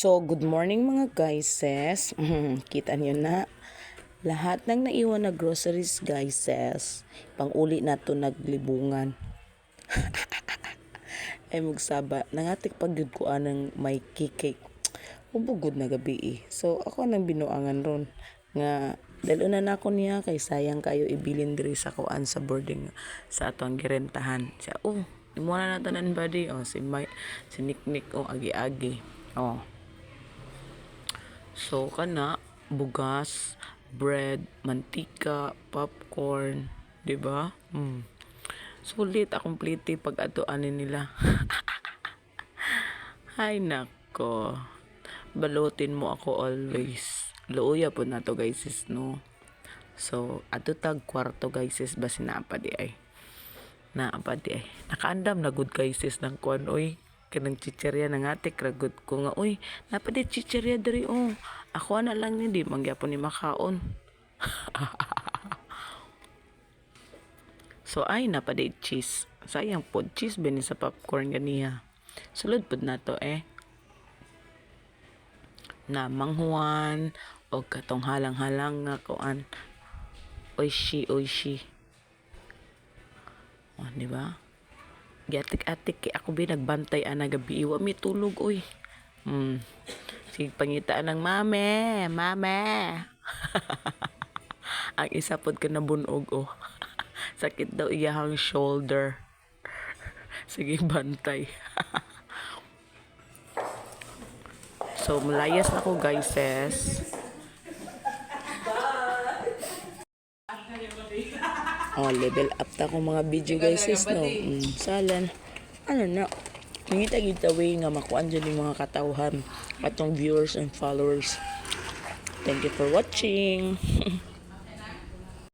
So, good morning mga guyses. Kita niyo na. Lahat ng naiwan na groceries guyses, pang-uli na to naglibungan. Ay magsaba, nangatik pag yun ko anang may kikik. Ubugod na gabi eh. So, ako nang binuangan ron. Nga, dalo na na ako niya kay sayang kayo ibilin diri sa kuan sa boarding sa atong girentahan. Siya, oh, imo na natanan buddy. Oh, si May, si Nick Nick, oh, agi-agi. Oh. So, kana, bugas, bread, mantika, popcorn, di ba? Mm. Sulit akong pliti pag atuanin nila. Hay nako. Balutin mo ako always. Luuya po na to guys is no. So, ato tag kwarto guys is basi naapa di ay. Naapa di ay. Nakaandam na good guys is ng kuan oy. Kanang chicherya ng atik ragot ko nga oy. Napa di chicherya diri oh. Ako na lang ni di mangyapon ni makaon. So ay napadi cheese. Sayang po cheese bini sa popcorn ganiya. Sulod pud na to eh. Na manghuan o katong halang-halang nga kuan. Oishi oishi. O, di ba? Giatik-atik kay ako bi nagbantay ana gabi iwa mi tulog oy. Hmm. Sige pangitaan ng mame, mame. Ang isa pod ka nabunog oh. Sakit daw iyahang shoulder. Sige, bantay. so, malayas na ko, guys, sis. Oh, level up ta ko mga video, guys, sis, no? Mm, salan. Ano na? Ngita-ngita way nga makuan dyan yung mga katauhan atong viewers and followers. Thank you for watching.